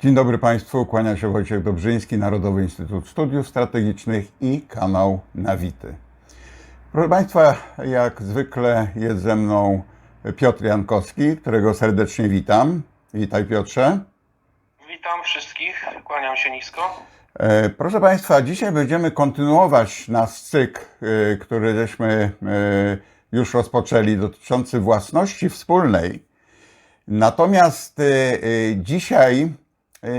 Dzień dobry Państwu, kłania się Wojciech Dobrzyński, Narodowy Instytut Studiów Strategicznych i kanał Nawity. Proszę Państwa, jak zwykle jest ze mną Piotr Jankowski, którego serdecznie witam. Witaj Piotrze. Witam wszystkich, kłaniam się nisko. E, Proszę Państwa, dzisiaj będziemy kontynuować nasz cykl, e, który żeśmy e, już rozpoczęli, dotyczący własności wspólnej. Natomiast dzisiaj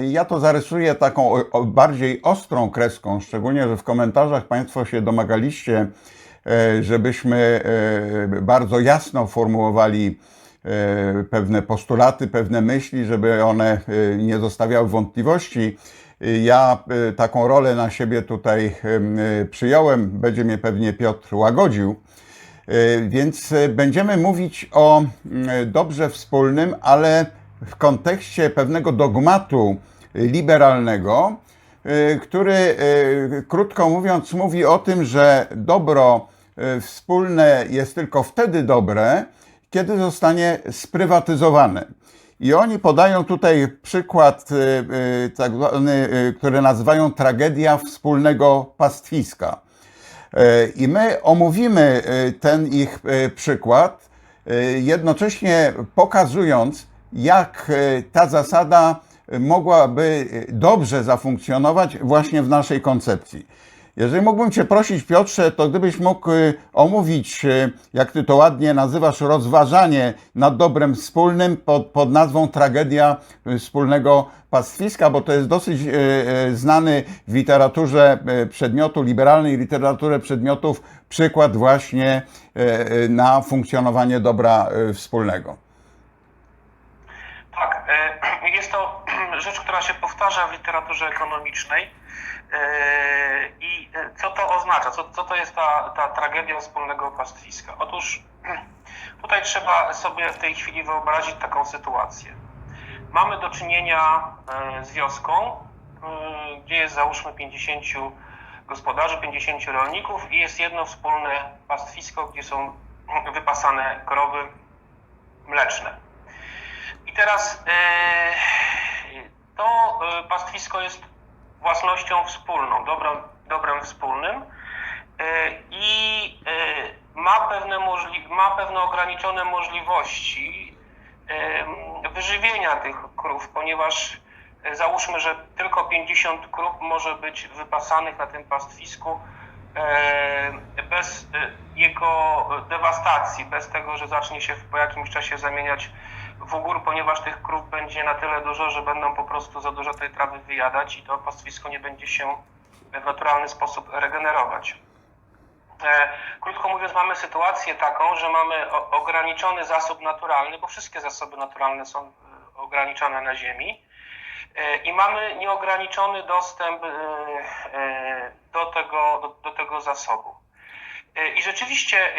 ja to zarysuję taką bardziej ostrą kreską, szczególnie, że w komentarzach Państwo się domagaliście, e, żebyśmy e, bardzo jasno formułowali pewne postulaty, pewne myśli, żeby one nie zostawiały wątpliwości. Ja taką rolę na siebie tutaj em, przyjąłem, będzie mnie pewnie Piotr łagodził. Więc będziemy mówić o dobrze wspólnym, ale w kontekście pewnego dogmatu liberalnego, e, który, e, krótko mówiąc, mówi o tym, że dobro e, wspólne jest tylko wtedy dobre, kiedy zostanie sprywatyzowane. I oni podają tutaj przykład, tak zwany, który nazywają tragedia wspólnego pastwiska. I my omówimy ten ich przykład, jednocześnie pokazując, jak e, ta zasada mogłaby e, dobrze zafunkcjonować właśnie w naszej koncepcji. Jeżeli mógłbym Cię prosić, Piotrze, to gdybyś mógł e, omówić, jak Ty to ładnie nazywasz, rozważanie nad dobrem wspólnym pod, pod nazwą Tragedia wspólnego pastwiska, bo to jest dosyć znany w literaturze przedmiotu, liberalnej literaturze przedmiotów, przykład właśnie na funkcjonowanie dobra wspólnego. E, jest to rzecz, która się powtarza w literaturze ekonomicznej. E, I e, co to oznacza? Co, co to jest ta, ta tragedia wspólnego pastwiska? Otóż tutaj trzeba sobie w tej chwili wyobrazić taką sytuację. Mamy do czynienia z wioską, gdzie jest załóżmy 50 gospodarzy, 50 rolników i jest jedno wspólne pastwisko, gdzie są wypasane krowy mleczne. Teraz e, to e, pastwisko jest własnością wspólną, dobrem, dobrem wspólnym e, i ma pewne, możli- ma pewne ograniczone możliwości wyżywienia tych krów, ponieważ załóżmy, że tylko 50 krów może być wypasanych na tym pastwisku bez jego dewastacji, bez tego, że zacznie się po jakimś czasie zamieniać w ugór, ponieważ tych krów będzie na tyle dużo, że będą po prostu za dużo tej trawy wyjadać i to pastwisko nie będzie się w naturalny sposób regenerować. E, Krótko mówiąc, mamy sytuację taką, że mamy ograniczony zasób naturalny, bo wszystkie zasoby naturalne są e, ograniczone na Ziemi. E, I mamy nieograniczony dostęp do tego, do, do tego zasobu. I rzeczywiście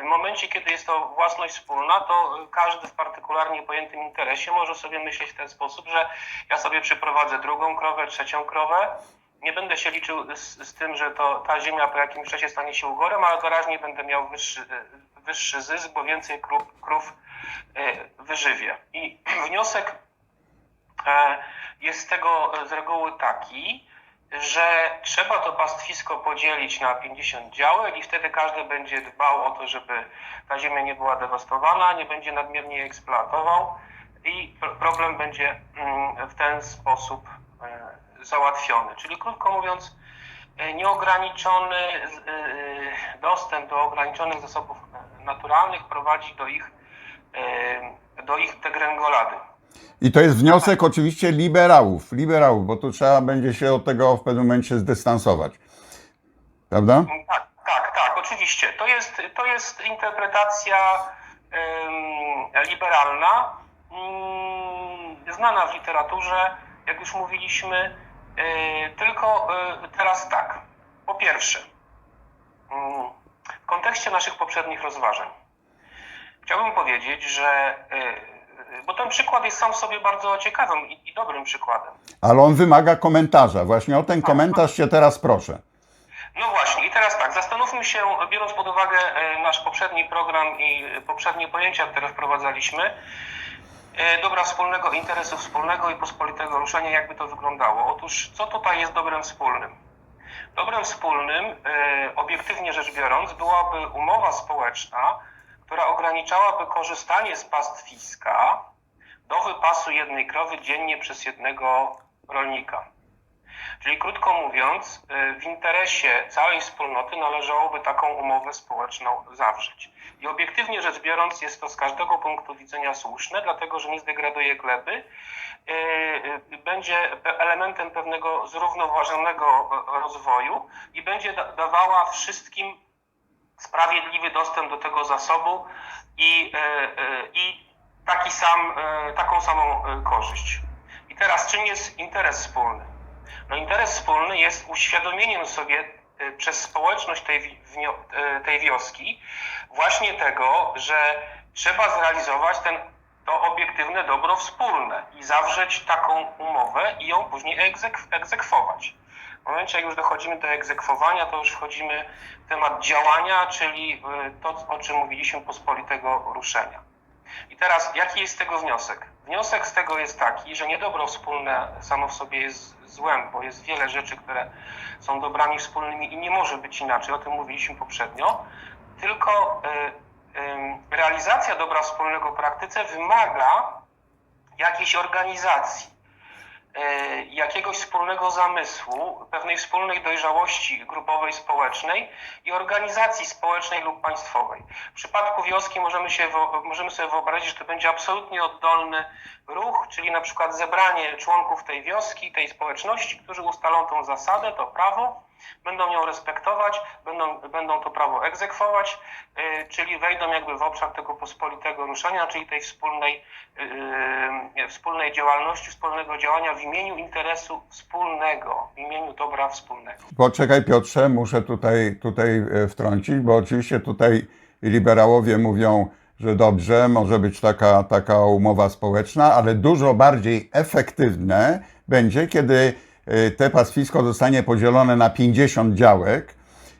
w momencie, kiedy jest to własność wspólna, to każdy w partykularnie pojętym interesie może sobie myśleć w ten sposób, że ja sobie przyprowadzę drugą krowę, trzecią krowę. Nie będę się liczył z, z tym, że to ta ziemia po jakimś czasie stanie się ugorem, ale wyraźnie będę miał wyższy, wyższy zysk, bo więcej krów, krów e, wyżywię. I wniosek e, jest z tego z reguły taki, że trzeba to pastwisko podzielić na 50 działek i wtedy każdy będzie dbał o to, żeby ta ziemia nie była dewastowana, nie będzie nadmiernie eksploatował i pro- problem będzie mm, w ten sposób e, załatwiony. Czyli krótko mówiąc, e, nieograniczony e, dostęp do ograniczonych zasobów naturalnych prowadzi do ich, do ich degrengolady. I to jest wniosek oczywiście liberałów, liberałów, bo tu trzeba będzie się od tego w pewnym momencie zdystansować. Prawda? Tak, tak, tak, oczywiście. To jest, to jest interpretacja em, liberalna, mm, znana w literaturze, jak już mówiliśmy. E, tylko e, teraz tak. Po pierwsze, mm, w kontekście naszych poprzednich rozważań, chciałbym powiedzieć, że e, bo ten przykład jest sam w sobie bardzo ciekawym i, i dobrym przykładem. Ale on wymaga komentarza. Właśnie o ten komentarz się teraz proszę. No właśnie, i teraz tak, zastanówmy się, biorąc pod uwagę e, nasz poprzedni program i poprzednie pojęcia, które wprowadzaliśmy, e, dobra wspólnego, interesu wspólnego i pospolitego ruszenia, jakby to wyglądało. Otóż, co tutaj jest dobrem wspólnym? Dobrem wspólnym, e, obiektywnie rzecz biorąc, byłaby umowa społeczna, która ograniczałaby korzystanie z pastwiska do wypasu jednej krowy dziennie przez jednego rolnika. Czyli krótko mówiąc, y, w interesie całej wspólnoty należałoby taką umowę społeczną zawrzeć. I obiektywnie rzecz biorąc, jest to z każdego punktu widzenia słuszne, dlatego że nie zdegraduje gleby, y, y, będzie elementem pewnego zrównoważonego rozwoju i będzie da- dawała wszystkim sprawiedliwy dostęp do tego zasobu i, e, e, i taki sam, e, taką samą korzyść. I teraz czym jest interes wspólny? No interes wspólny jest uświadomieniem sobie przez społeczność tej, tej wioski właśnie tego, że trzeba zrealizować ten, to obiektywne dobro wspólne i zawrzeć taką umowę i ją później egzek- egzekwować. W momencie, jak już dochodzimy do egzekwowania, to już wchodzimy w temat działania, czyli e, to, o czym mówiliśmy, pospolitego ruszenia. I teraz, jaki jest z tego wniosek? Wniosek z tego jest taki, że niedobro wspólne samo w sobie jest złem, bo jest wiele rzeczy, które są dobrami wspólnymi i nie może być inaczej, o tym mówiliśmy poprzednio, tylko y, ym, realizacja dobra wspólnego w praktyce wymaga jakiejś organizacji, y, jakiegoś wspólnego zamysłu, pewnej wspólnej dojrzałości grupowej, społecznej i organizacji społecznej lub państwowej. W przypadku wioski możemy, się, możemy sobie wyobrazić, że to będzie absolutnie oddolny ruch, czyli na przykład zebranie członków tej wioski, tej społeczności, którzy ustalą tą zasadę, to prawo, będą ją respektować, będą, będą to prawo egzekwować, y, czyli wejdą jakby w obszar tego pospolitego ruszenia, czyli tej wspólnej, y, wspólnej działalności, wspólnego działania w imieniu interesu wspólnego, w imieniu dobra wspólnego. Poczekaj Piotrze, muszę tutaj, tutaj e, wtrącić, bo oczywiście tutaj liberałowie mówią, że dobrze, może być taka, taka umowa społeczna, ale dużo bardziej efektywne będzie, kiedy te pastwisko zostanie podzielone na 50 działek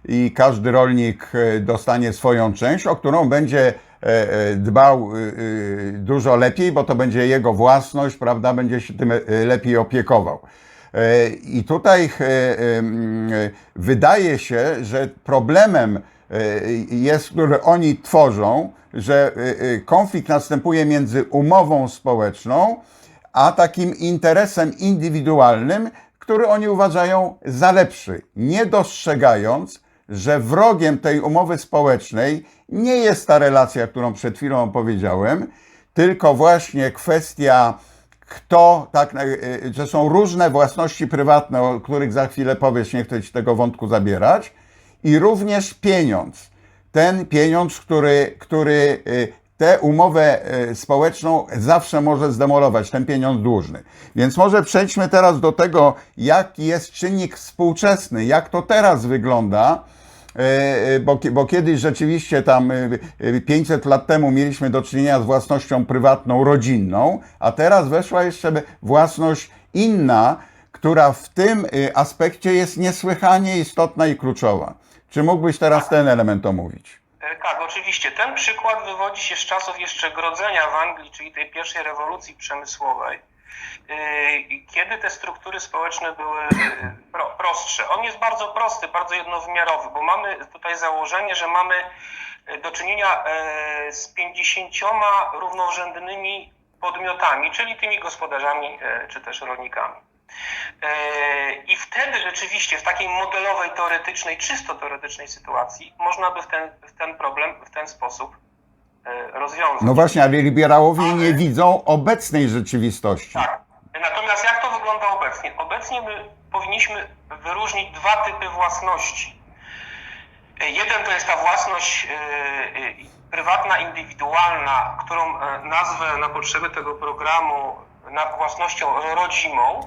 i każdy rolnik e, dostanie swoją część, o którą będzie e, e, dbał e, dużo lepiej, bo to będzie jego własność, prawda, będzie się tym lepiej opiekował. E, I tutaj wydaje się, że problemem jest, który oni tworzą, że konflikt następuje między umową społeczną, a takim interesem indywidualnym, który oni uważają za lepszy, nie dostrzegając, że wrogiem tej umowy społecznej nie jest ta relacja, którą przed chwilą opowiedziałem, tylko właśnie kwestia, kto, tak, e, e, że są różne własności prywatne, o których za chwilę powiesz, nie chcę ci tego wątku zabierać, i również pieniądz. Ten pieniądz, który, który e, tę umowę e, społeczną zawsze może zdemolować, ten pieniądz dłużny. Więc może przejdźmy teraz do tego, jaki jest czynnik współczesny, jak to teraz wygląda, E, e, bo, bo kiedyś rzeczywiście tam e, e, 500 lat temu mieliśmy do czynienia z własnością prywatną, rodzinną, a teraz weszła jeszcze własność inna, która w tym aspekcie jest niesłychanie istotna i kluczowa. Czy mógłbyś teraz ten element omówić? E, Tak, oczywiście. Ten przykład wywodzi się z czasów jeszcze grodzenia w Anglii, czyli tej pierwszej rewolucji przemysłowej, yy, kiedy te struktury społeczne były pro, prostsze. On jest bardzo prosty, bardzo jednowymiarowy, bo mamy tutaj założenie, że mamy do czynienia z 50 równorzędnymi podmiotami, czyli tymi gospodarzami czy też rolnikami. E, I wtedy rzeczywiście w takiej modelowej, teoretycznej, czysto teoretycznej sytuacji można by w ten, w ten problem w ten sposób e, rozwiązać. No właśnie, ale liberałowie nie widzą obecnej rzeczywistości. Tak. Natomiast jak to wygląda obecnie? Obecnie my powinniśmy wyróżnić dwa typy własności. E, Jeden to jest ta własność prywatna, indywidualna, którą nazwę na potrzeby tego programu na własnością rodzimą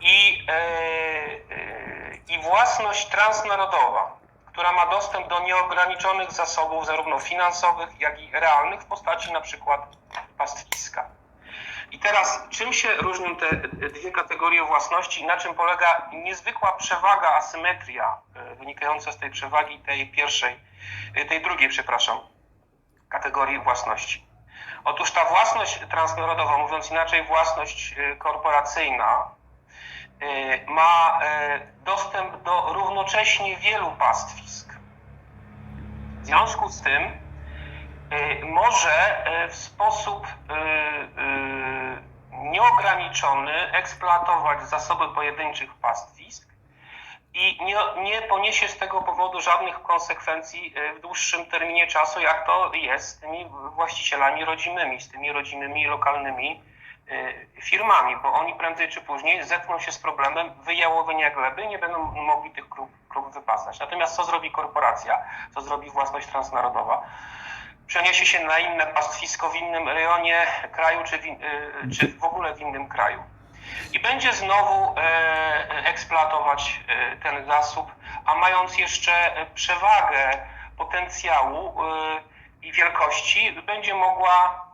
i, e, e, i własność transnarodowa, która ma dostęp do nieograniczonych zasobów, zarówno finansowych, jak i realnych, w postaci na przykład pastwiska. I teraz, czym się różnią te dwie kategorie własności i na czym polega niezwykła przewaga, asymetria e, wynikająca z tej przewagi tej pierwszej, tej drugiej, przepraszam, kategorii własności? Otóż ta własność transnarodowa, mówiąc inaczej, własność korporacyjna, ma y, dostęp do równocześnie wielu pastwisk. W związku z tym y, może w sposób nieograniczony eksploatować zasoby pojedynczych pastwisk i nie, nie poniesie z tego powodu żadnych konsekwencji w dłuższym terminie czasu, jak to jest z tymi właścicielami rodzimymi, z tymi rodzimymi lokalnymi firmami, bo oni prędzej czy później zetkną się z problemem wyjałowienia gleby i nie będą mogli tych krów, krów wypasać. Natomiast co zrobi korporacja, co zrobi własność transnarodowa? Przeniesie się na inne pastwisko w innym rejonie kraju, czy, w y, czy w ogóle w innym kraju i będzie znowu e, eksploatować e, ten zasób, a mając jeszcze przewagę potencjału e, i wielkości, będzie mogła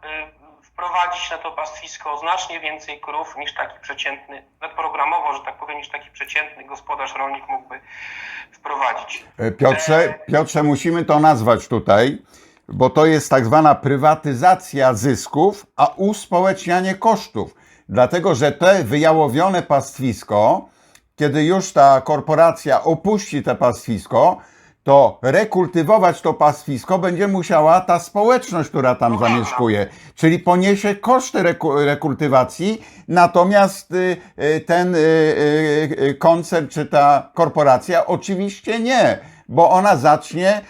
wprowadzić na to pastwisko znacznie więcej krów niż taki przeciętny, nawet programowo, że tak powiem, niż taki przeciętny gospodarz rolnik mógłby wprowadzić. E, Piotrze, Piotrze, musimy to nazwać tutaj, bo to jest tak zwana prywatyzacja zysków, a uspołecznianie kosztów. Dlatego, że te wyjałowione pastwisko, kiedy już ta korporacja opuści te pastwisko, to rekultywować to pastwisko będzie musiała ta społeczność, która tam No zamieszkuje. Czyli poniesie koszty reku- rekultywacji, natomiast y, y, ten y, koncern czy ta korporacja oczywiście nie, bo ona zacznie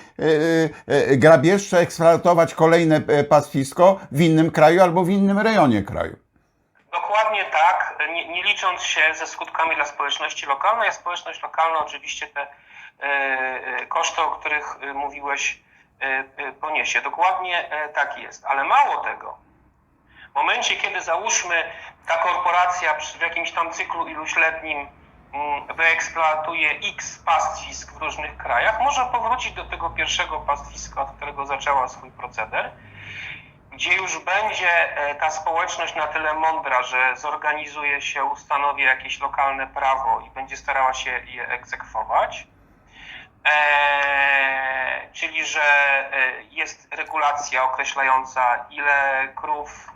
grabieżcze eksploatować kolejne y, pastwisko w innym kraju albo w innym rejonie kraju. Dokładnie tak, nie, nie licząc się ze skutkami dla społeczności lokalnej, a społeczność lokalna oczywiście te e, e, koszty, o których e, mówiłeś, e, e, poniesie. Dokładnie e, tak jest, ale mało tego. W momencie, kiedy załóżmy ta korporacja w jakimś tam cyklu iluśletnim mm, wyeksploatuje x pastwisk w różnych krajach, może powrócić do tego pierwszego pastwiska, od którego zaczęła swój proceder, gdzie już będzie e, ta społeczność na tyle mądra, że zorganizuje się, ustanowi jakieś lokalne prawo i będzie starała się je egzekwować. E, czyli, że e, jest regulacja określająca, ile krów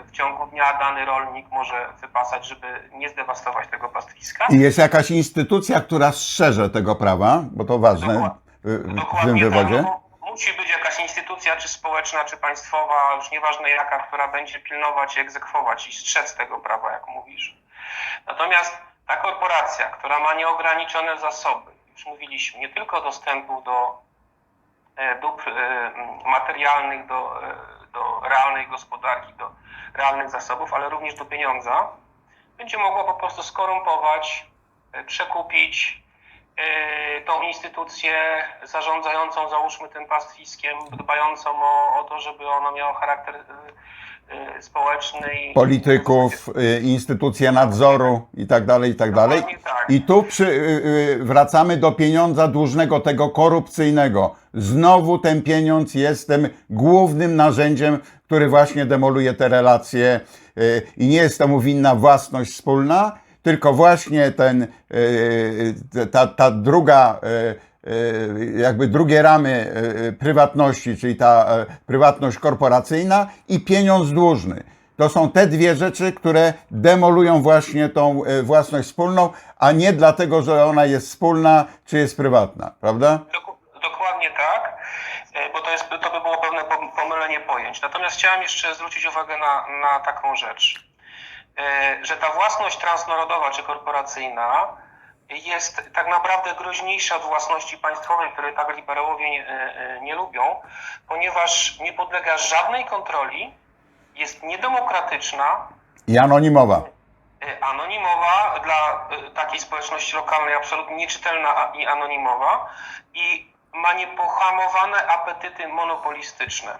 e, w ciągu dnia dany rolnik może wypasać, żeby nie zdewastować tego pastwiska. I jest jakaś instytucja, która strzeże tego prawa, bo to ważne y, w tym Dokładnie wywodzie. tak. No, musi być jakaś instytucja, czy społeczna, czy państwowa, już nieważne jaka, która będzie pilnować i egzekwować i strzec tego prawa, jak mówisz. Natomiast ta korporacja, która ma nieograniczone zasoby, już mówiliśmy, nie tylko dostępu do e, dóbr e, materialnych, do, e, do realnej gospodarki, do realnych zasobów, ale również do pieniądza, będzie mogła po prostu skorumpować, przekupić tą instytucję zarządzającą, załóżmy tym pastwiskiem, dbającą o, o to, żeby ono miało charakter e, e, społeczny. i- polityków, y, instytucje nadzoru i tak dalej, i tak dalej. Dokładnie tak. I tu przy, y, wracamy do pieniądza dłużnego, tego korupcyjnego. Znowu ten pieniądz jest tym głównym narzędziem, który właśnie demoluje te relacje i nie jest temu winna własność wspólna, tylko właśnie ten, ta, ta druga jakby drugie ramy y, y, prywatności, czyli ta e, prywatność korporacyjna i pieniądz dłużny. To są te dwie rzeczy, które demolują właśnie tą e, własność wspólną, a nie dlatego, że ona jest wspólna czy jest prywatna, prawda? Dok- Dokładnie tak, e, bo to, jest, to by było pewne pom- pomylenie pojęć. Natomiast chciałem jeszcze zwrócić uwagę na, na taką rzecz, e, że ta własność transnarodowa czy korporacyjna jest tak naprawdę groźniejsza od własności państwowej, której tak liberałowie nie, e, nie lubią, ponieważ nie podlega żadnej kontroli, jest niedemokratyczna, I anonimowa. e, anonimowa dla e, takiej społeczności lokalnej, absolutnie nieczytelna i anonimowa i ma niepohamowane apetyty monopolistyczne.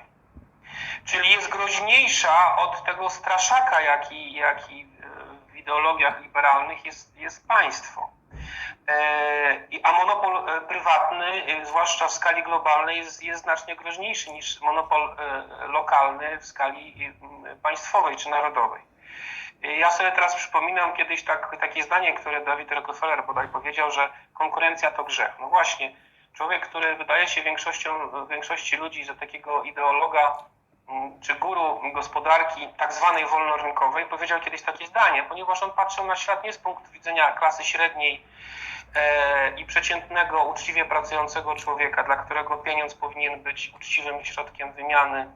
Czyli jest groźniejsza od tego straszaka, jaki, jaki w ideologiach liberalnych jest, jest państwo. E, A monopol e, prywatny, e, zwłaszcza w skali globalnej, jest, jest znacznie groźniejszy niż monopol lokalny w skali państwowej czy narodowej. Ja sobie teraz przypominam kiedyś tak, takie zdanie, które Dawid Rockefeller bodaj powiedział, że konkurencja to grzech. No właśnie, człowiek, który wydaje się większością, większości ludzi za takiego ideologa czy guru gospodarki tak zwanej wolnorynkowej powiedział kiedyś takie zdanie, ponieważ on patrzył na świat nie z punktu widzenia klasy średniej i przeciętnego, uczciwie pracującego człowieka, dla którego pieniądz powinien być uczciwym środkiem wymiany,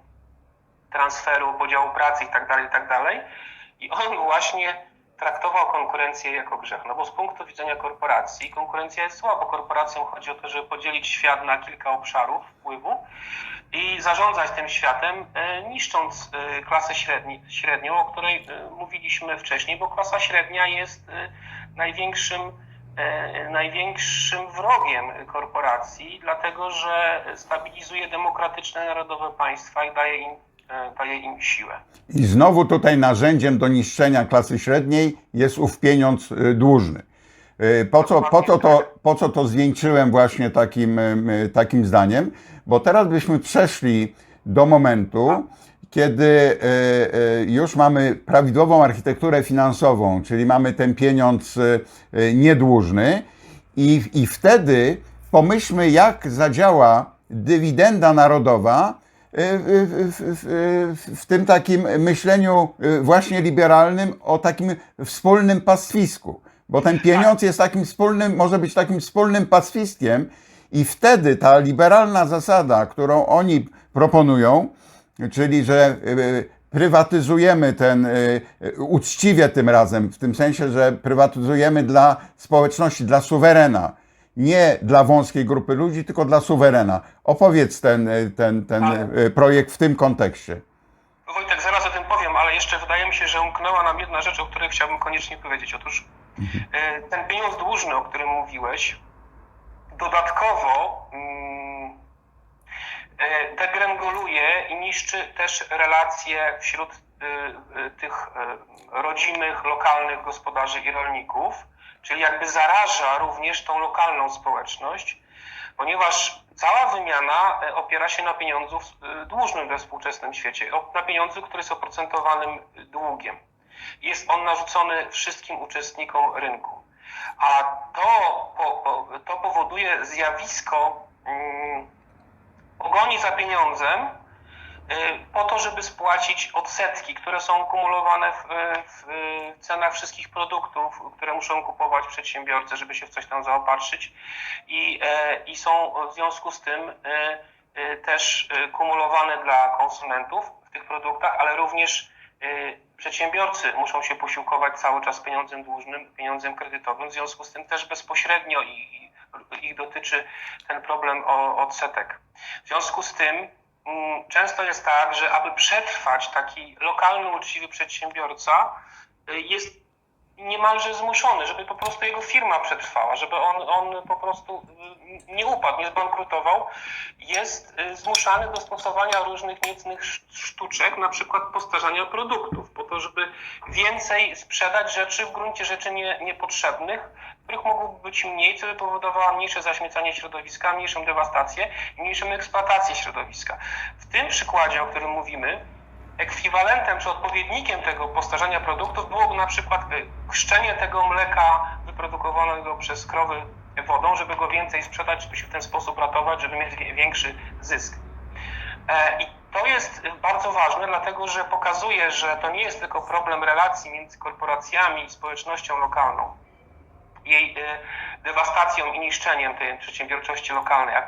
transferu, podziału pracy itd., itd. I on właśnie traktował konkurencję jako grzech. No bo z punktu widzenia korporacji konkurencja jest zła, bo korporacjom chodzi o to, żeby podzielić świat na kilka obszarów wpływu i zarządzać tym światem, e, niszcząc e, klasę średni, średnią, o której e, mówiliśmy wcześniej, bo klasa średnia jest e, największym, e, największym wrogiem korporacji, dlatego że stabilizuje demokratyczne narodowe państwa i daje im, e, daje im siłę. I znowu tutaj narzędziem do niszczenia klasy średniej jest ów pieniądz y, dłużny. Po co, po, co to, po co to zwieńczyłem właśnie takim, takim zdaniem? Bo teraz byśmy przeszli do momentu, kiedy y, y, już mamy prawidłową architekturę finansową, czyli mamy ten pieniądz y, niedłużny i, i wtedy pomyślmy, jak zadziała dywidenda narodowa w, w, w, w tym takim myśleniu właśnie liberalnym o takim wspólnym pastwisku. Bo ten pieniądz jest takim wspólnym, może być takim wspólnym pastwiskiem i wtedy ta liberalna zasada, którą oni proponują, czyli że y, prywatyzujemy ten y, uczciwie tym razem, w tym sensie, że prywatyzujemy dla społeczności, dla suwerena, nie dla wąskiej grupy ludzi, tylko dla suwerena. Opowiedz ten, ten, ten y, projekt w tym kontekście. Wojtek, zaraz o tym powiem, ale jeszcze wydaje mi się, że umknęła nam jedna rzecz, o której chciałbym koniecznie powiedzieć. Otóż e, ten pieniądz dłużny, o którym mówiłeś, dodatkowo mm, e, degrengoluje i niszczy też relacje wśród e, e, tych e, rodzimych, lokalnych gospodarzy i rolników, czyli jakby zaraża również tą lokalną społeczność, ponieważ cała wymiana e, opiera się na pieniądzu e, dłużnym we współczesnym świecie, na pieniądzu, który jest oprocentowanym długiem. Jest on narzucony wszystkim uczestnikom rynku. A to, to powoduje zjawisko pogoni za pieniądzem y, po to, żeby spłacić odsetki, które są kumulowane w, w, cenach wszystkich produktów, które muszą kupować przedsiębiorcy, żeby się w coś tam zaopatrzyć. I, e, i są w związku z tym e, e, też kumulowane dla konsumentów w tych produktach, ale również przedsiębiorcy muszą się posiłkować cały czas pieniądzem dłużnym, pieniądzem kredytowym, w związku z tym też bezpośrednio i ich dotyczy ten problem o, odsetek. W związku z tym mm, często jest tak, że aby przetrwać taki lokalny, uczciwy przedsiębiorca, y, jest niemalże zmuszony, żeby po prostu jego firma przetrwała, żeby on, on po prostu y, nie upadł, nie zbankrutował, jest y, zmuszany do stosowania różnych niecnych sz- sztuczek, na przykład postarzania produktów, po to, żeby więcej sprzedać rzeczy w gruncie rzeczy nie, niepotrzebnych, których mogłoby być mniej, co by powodowało mniejsze zaśmiecanie środowiska, mniejszą dewastację mniejszą eksploatację środowiska. W tym przykładzie, o którym mówimy, ekwiwalentem czy odpowiednikiem tego postarzania produktów byłoby na przykład y, chrzczenie tego mleka wyprodukowanego przez krowy wodą, żeby go więcej sprzedać, żeby się w ten sposób ratować, żeby mieć większy zysk. E, I to jest y, bardzo ważne, dlatego że pokazuje, że to nie jest tylko problem relacji między korporacjami i społecznością lokalną, jej y, dewastacją i niszczeniem tej przedsiębiorczości lokalnej, y,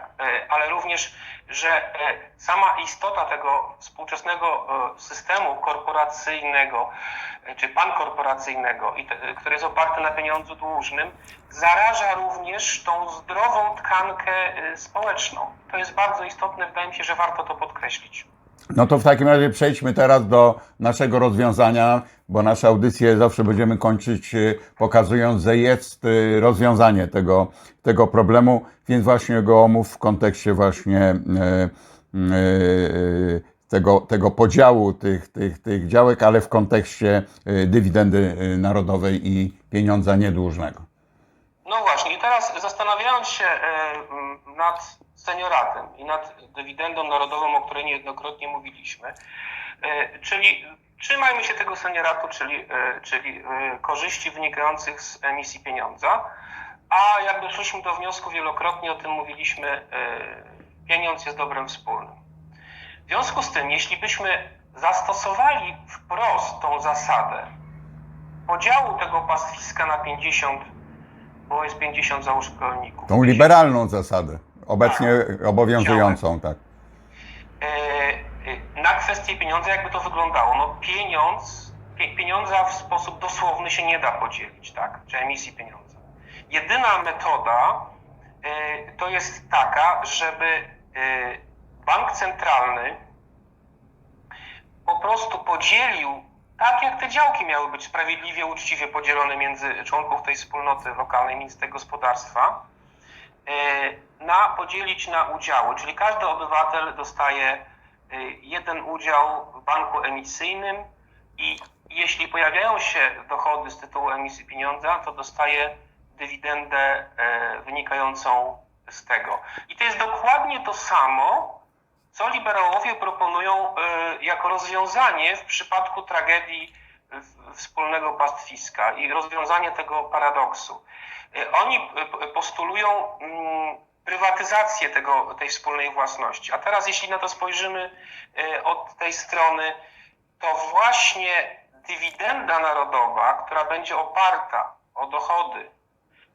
ale również, że y, sama istota tego współczesnego y, systemu korporacyjnego czy pankorporacyjnego, który jest oparty na pieniądzu dłużnym, zaraża również tą zdrową tkankę społeczną. To jest bardzo istotne, wydaje mi się, że warto to podkreślić. No to w takim razie przejdźmy teraz do naszego rozwiązania, bo nasze audycje zawsze będziemy kończyć y, pokazując, że jest y, rozwiązanie tego, tego problemu, więc właśnie go omów w kontekście właśnie y, tego, tego podziału tych, tych, tych działek, ale w kontekście dywidendy narodowej i pieniądza niedłużnego. Teraz zastanawiając się e, nad senioratem i nad dywidendą narodową, o której niejednokrotnie mówiliśmy, e, czyli trzymajmy się tego senioratu, czyli, e, czyli korzyści wynikających z emisji pieniądza, a jak doszliśmy do wniosku wielokrotnie, o tym mówiliśmy, pieniądz jest dobrem wspólnym. W związku z tym, jeśli byśmy zastosowali wprost tą zasadę podziału tego pastwiska na 50, bo jest 50 załóżmy rolników. Tą liberalną zasadę, obecnie obowiązującą, tak. E, e, na kwestię pieniądza, jakby to wyglądało? No pieniądz, pie, pieniądza w sposób dosłowny się nie da podzielić, tak? Czy emisji pieniądza. Jedyna metoda e, to jest taka, żeby bank centralny po prostu podzielił, tak jak te działki miały być sprawiedliwie, uczciwie podzielone między członków tej wspólnoty lokalnej, między tego gospodarstwa, e, na podzielić na udziały, czyli każdy obywatel dostaje e, jeden udział w banku emisyjnym i jeśli pojawiają się dochody z tytułu emisji pieniądza, to dostaje dywidendę e, wynikającą z tego. I to jest dokładnie to samo, co liberałowie proponują e, jako rozwiązanie w przypadku tragedii wspólnego pastwiska i rozwiązanie tego paradoksu. E, Oni e, postulują mm, prywatyzację tego, tej wspólnej własności. A teraz, jeśli na to spojrzymy od tej strony, to właśnie dywidenda narodowa, która będzie oparta o dochody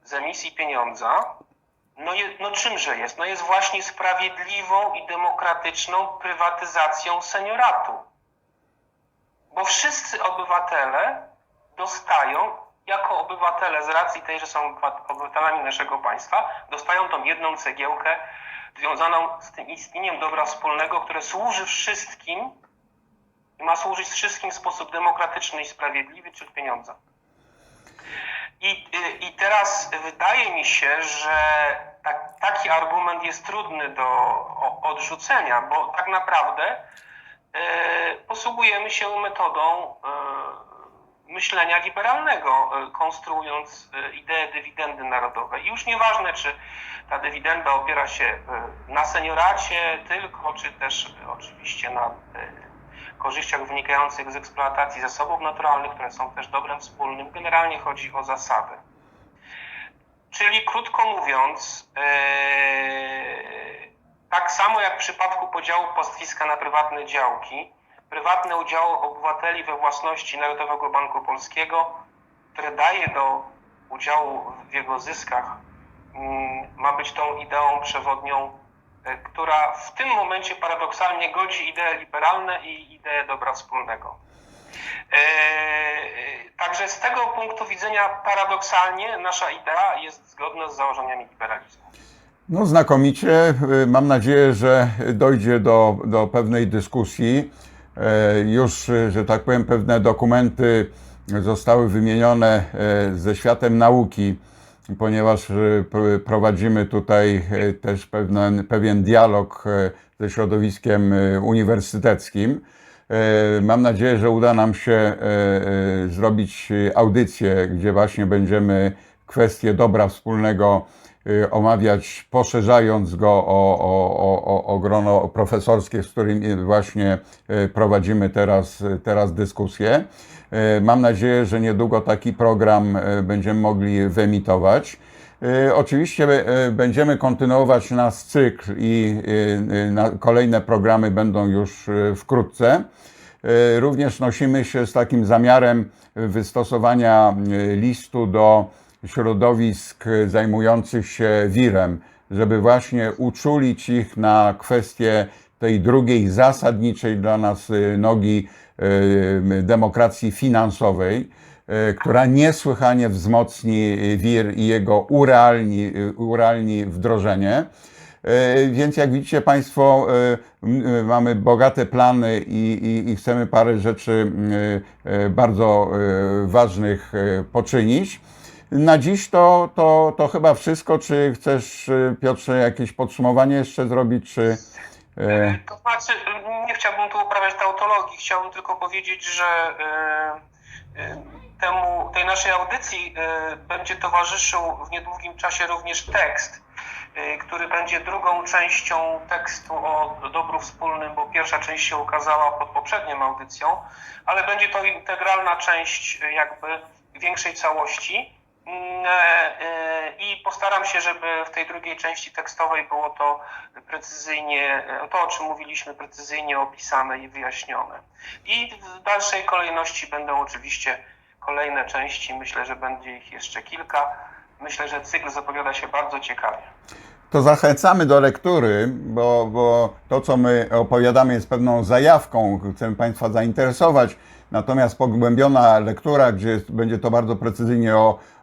z emisji pieniądza, no, je, no czymże jest? No jest właśnie sprawiedliwą i demokratyczną prywatyzacją senioratu. Bo wszyscy obywatele dostają, jako obywatele z racji tej, że są obywa- obywatelami naszego państwa, dostają tą jedną cegiełkę związaną z tym istnieniem dobra wspólnego, które służy wszystkim i ma służyć wszystkim w sposób demokratyczny i sprawiedliwy, czyli pieniądza. I, y, I teraz wydaje mi się, że tak, taki argument jest trudny do odrzucenia, bo tak naprawdę e, posługujemy się metodą e, myślenia liberalnego, konstruując ideę dywidendy narodowej. I już nieważne, czy ta dywidenda opiera się na senioracie tylko, czy też oczywiście na korzyściach wynikających z eksploatacji zasobów naturalnych, które są też dobrem wspólnym. Generalnie chodzi o zasadę. Czyli krótko mówiąc, ee, tak samo jak w przypadku podziału pastwiska na prywatne działki, prywatne udziały obywateli we własności Narodowego Banku Polskiego, które daje do udziału w jego zyskach, mm, ma być tą ideą przewodnią, która w tym momencie paradoksalnie godzi idee liberalne i idee dobra wspólnego. Eee, Także z tego punktu widzenia paradoksalnie nasza idea jest zgodna z założeniami liberalizmu. No znakomicie. Mam nadzieję, że dojdzie do, do pewnej dyskusji. E, Już, że tak powiem, pewne dokumenty zostały wymienione e, ze światem nauki, ponieważ y, pr- prowadzimy tutaj e, też pewien, pewien dialog e, ze środowiskiem uniwersyteckim. Mam nadzieję, że uda nam się zrobić audycję, gdzie właśnie będziemy kwestię dobra wspólnego omawiać, poszerzając go o, o, o, o, grono profesorskie, z którym właśnie prowadzimy teraz, teraz dyskusję. E, Mam nadzieję, że niedługo taki program e, będziemy mogli wyemitować. E, Oczywiście będziemy kontynuować nasz cykl i kolejne programy będą już wkrótce. Również nosimy się z takim zamiarem wystosowania listu do środowisk zajmujących się wirem, żeby właśnie uczulić ich na kwestię tej drugiej zasadniczej dla nas nogi demokracji finansowej e, która niesłychanie wzmocni WIR i jego urealni, urealni wdrożenie. E, Więc jak widzicie Państwo, e, e, mamy bogate plany i, i, i chcemy parę rzeczy e, e, bardzo e, ważnych e, poczynić. Na dziś to, to, to chyba wszystko. Czy chcesz, e, Piotrze, jakieś podsumowanie jeszcze zrobić? Czy, e, To znaczy, nie chciałbym tu uprawiać tautologii, chciałbym tylko powiedzieć, że e, e, temu, tej naszej audycji e, będzie towarzyszył w niedługim czasie również tekst, e, który będzie drugą częścią tekstu o dobru wspólnym, bo pierwsza część się ukazała pod poprzednią audycją, ale będzie to integralna część e, jakby większej całości. E, e, I postaram się, żeby w tej drugiej części tekstowej było to precyzyjnie, e, to o czym mówiliśmy, precyzyjnie opisane i wyjaśnione. I w dalszej kolejności będą oczywiście kolejne części. Myślę, że będzie ich jeszcze kilka. Myślę, że cykl zapowiada się bardzo ciekawie. To zachęcamy do lektury, bo, bo to, co my opowiadamy, jest pewną zajawką, chcemy Państwa zainteresować. Natomiast pogłębiona lektura, gdzie będzie to bardzo precyzyjnie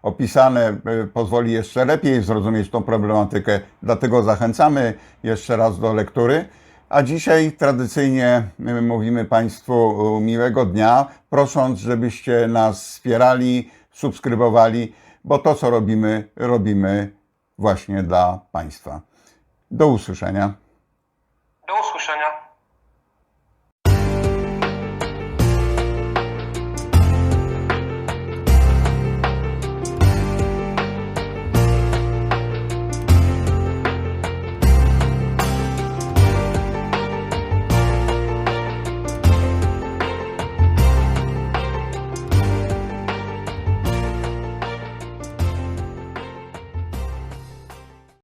opisane, y, pozwoli jeszcze lepiej zrozumieć tą problematykę. Dlatego zachęcamy jeszcze raz do lektury. A dzisiaj tradycyjnie y, mówimy Państwu y, miłego dnia, prosząc, żebyście nas wspierali, subskrybowali, bo to, co robimy, robimy właśnie dla Państwa. Do usłyszenia. Do usłyszenia.